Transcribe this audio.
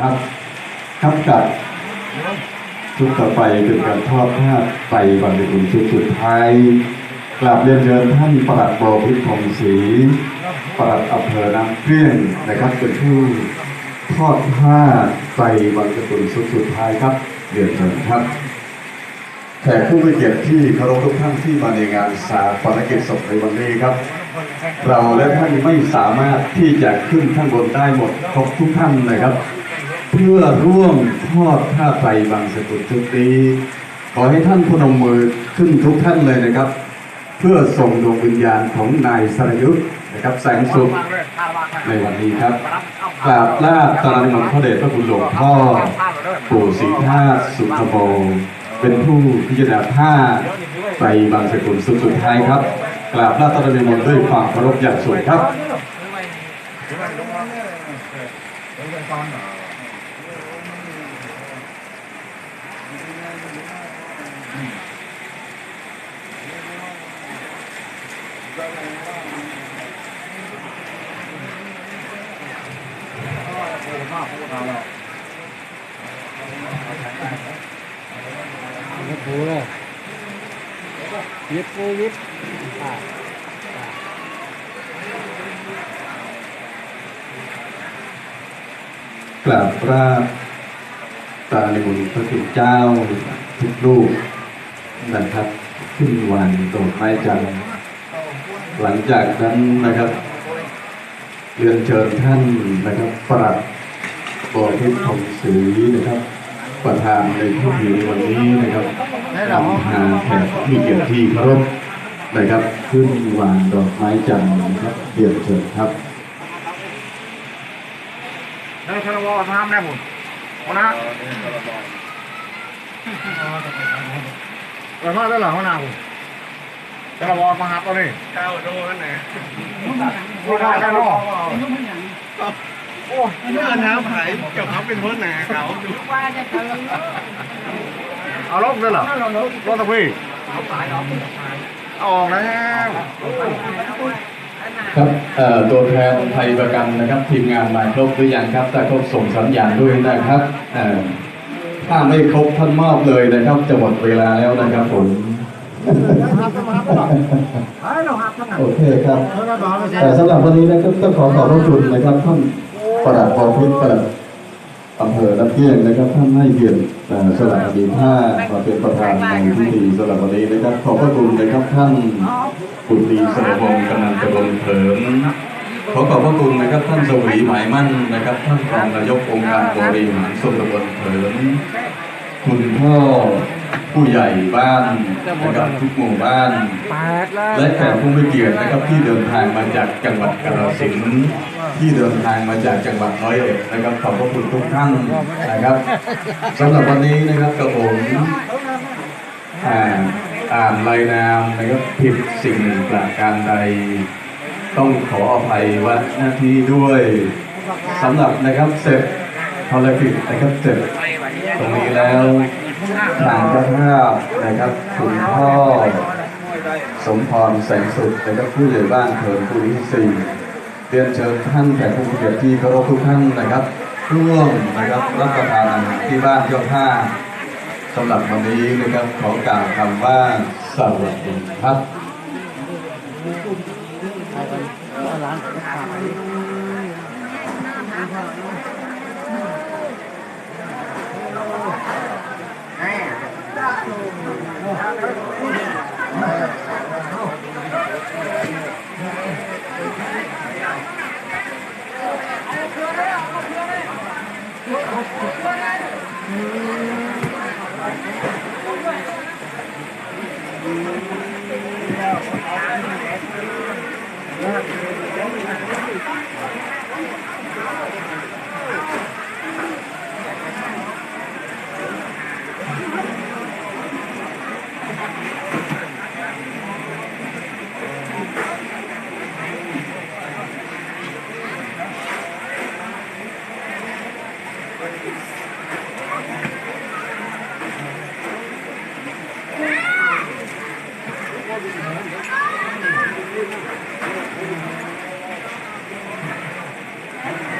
ครับ ครับกับชุดต่อไปเป็นการทอดผ้าไตบรรพบุรุษชุดสุดท้ายกราบเรียนเชิญท่านประหลัดบอพิษทองศรีประหลัดอำเภอน้ำเกลี้ยงนะครับเป็นผู้ทอดผ้าไตบรรพบุรุษชุดสุดท้ายครับเรียนเชิญครับแขกผู้มีเกียรติที่เคารพทุกท่านที่มาในงานสาปนกิจศพในวันนี้ครับ เราและท่านไม่สามารถที่จะขึ้นข้างบนได้หมดครบทุกท่านนะครับ เพื่อร่วมทอดผ้าไตรบางสกุลชุดนี้ ขอให้ท่านพนมมือขึ้นทุกท่านเลยนะครับ เพื่อส่งดวงวิญญาณของนายสรยุทธ์นะครับแสงสุขในวันนี้ครับกราบลาตาลมนพระเดชพระคุณหลวงพ่อปู่ศรีธาตุสุขโมเป็นผู้พิจารณาผ้าไตรบางสกุลสุดสุดท้ายครับกราบลาตาลมนด้วยความเคารพอย่างสูงครับ ยิบปูเลยยิบปูยิบอะกราบพระ ตาในบุญพระคุณเจ้าทุกรูปนะครับ ขึ้นวันตรงไม้จันทร์หลังจากนั้นนะครับเรียนเชิญท่านนะครับปรัดบอพิษของศรีนะครับ ประธานในพิธีในวันนี้นะครับนำพาแขกมีเกียรติที่เคารพนะครับ ขึ้นวางดอกไม้จันทร์นะครับเรียนเชิญครับได้คารวะทำได้หม หัวหน้าเออมาได้หรอหัวหน้าผมคารวะมาหาตัวนี้เก้าโดนนะหัวหน้าได้หรอโอ้เมื่อน้ำหายกับเขาเป็นหัวหน้าเขาเอาลบได้หรอลบตะพี่เอาออกแล้ว ครับเอ่อตัวแทนไทยประกันนะครับ ทีมงานมาครบหรือยังครับถ้าครบส่งสัญญาณด้วยนะครับเอ่อถ้าไม่ครบท่านมอบเลยนะครับ จะหมดเวลาแล้วนะครับผมโอเคครับแต่สำหรับวันนี้นะครับต้องขอขอบพระคุณนะครับท่านประหลัดพอพิษประหลัด อำเภอละเพียงนะครับท่านให้เกียรติสละดีผ้ามาเป็นประธานในพิธีสลับวันนี้นะครับ ขอบพระคุณนะครับท่านบุตรีสรพงศ์กำนันตะบนเถิงขอขอบพระคุณนะครับท่านสวีหมายมั่นนะครับท่านรองนายกองค์การบริหารส่วนตำบลเถิน คุณพ่อผู้ใหญ่บ้านนะครับทุกหมู่บ้านแปดแล้วและแขกผู้มีเกียรตินะครับที่เดินทางมาจากจังหวัดกาฬสินธุ์ที่เดินทางมาจากจังหวัดร้อยเอ็ดนะครับขอบพระคุณทุกท่านนะครับสำหรับวันนี้นะครับกระผมอ่านอ่านรายนามนะครับผิดสิ่งหนึ่งประการใด ต้องขออภัยวัดหน้าที่ด้วยสำหรับนะครับเสร็จภารกิจนะครับเสร็จ ตรงนี้แล้วทางเจ้าภาพนะครับคุณพ่อสมพรแสงสุดนะครับผู้ใหญ่บ้านเถินผู้ที่สี่เรียนเชิญท่านแขกผู้มีเกียรติที่เคารพทุกท่านนะครับ ร่วมนะครับรับประทานอาหารที่บ้านเจ้าภาพสำหรับวันนี้นะครับขอกล่าวคำว่าสวัสดีครับร้าน ขายเ